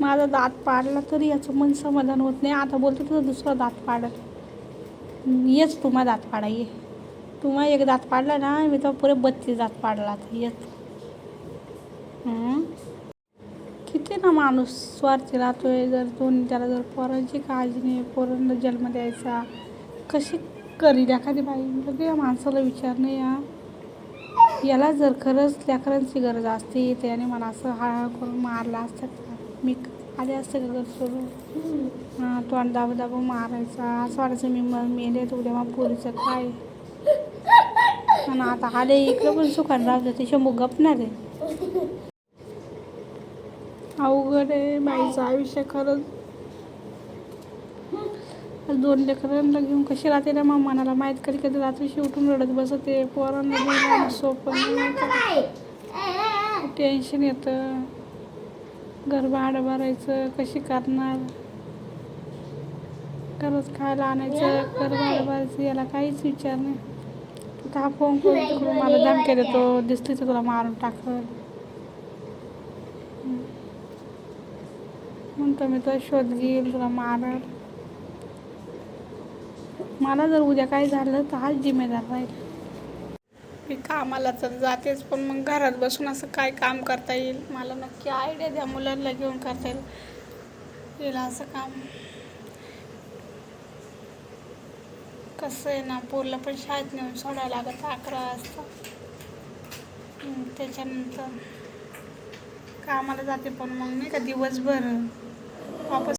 माझा दात पाडला तरी याचं मन समाधान होत नाही. आता बोलतो तुझा दुसरा दात पाडल. येच तुम्हा दात पाडा ये. तुम्हा एक दात पाडला ना मी तर पुरे बत्तीस दात पाडला आता येत किती ना माणूस स्वार्थी राहतोय जर दोन त्याला जर पोरांची काळजी नाही पोरांना जन्म द्यायचा. कशी करील एखादी बाई? लगे या माणसाला विचार नाही या याला जर खरंच लेकरांची गरज असते त्याने मला असं हळहळ करून मारला असतं. मी आले असते का घर सोडून हां तोंड दाबा दाबा मारायचा. असं वाटायचं मी मग मेले तर उद्या मग पोरीचं काय? आणि आता आले इकडं पण सुखान राहतं ते शंभू गपणार आहे. अवघड आहे बाईचं आयुष्य खरंच. दोन लेकरांना घेऊन कशी राहते ना मग? मनाला माहीत कधी कधी रात्रीशी उठून रडत बसते. पोरांना सोपं. टेन्शन येतं. घर भाडं भरायचं कशी करणार? खरंच खायला आणायचं घर भाडं भरायचं याला काहीच विचार नाही. तर हा फोन करून तिकडून मला धमक्या देतो दिसली तर तुला मारून टाकल. म्हणतो मी तर शोध घेईल तुला मारल. मला जर उद्या काय झालं तर हाच जिम्मेदार राहील. मी कामाला तर जातेच पण मग घरात बसून असं काय काम करता येईल? मला नक्की आयडिया द्या मुलांना घेऊन करता येईल. येईल असं काम. कसं आहे ना पोरला पण शाळेत नेऊन सोडायला लागत अकरा वाजता. त्याच्यानंतर कामाला जाते पण मग नाही का दिवसभर. वापस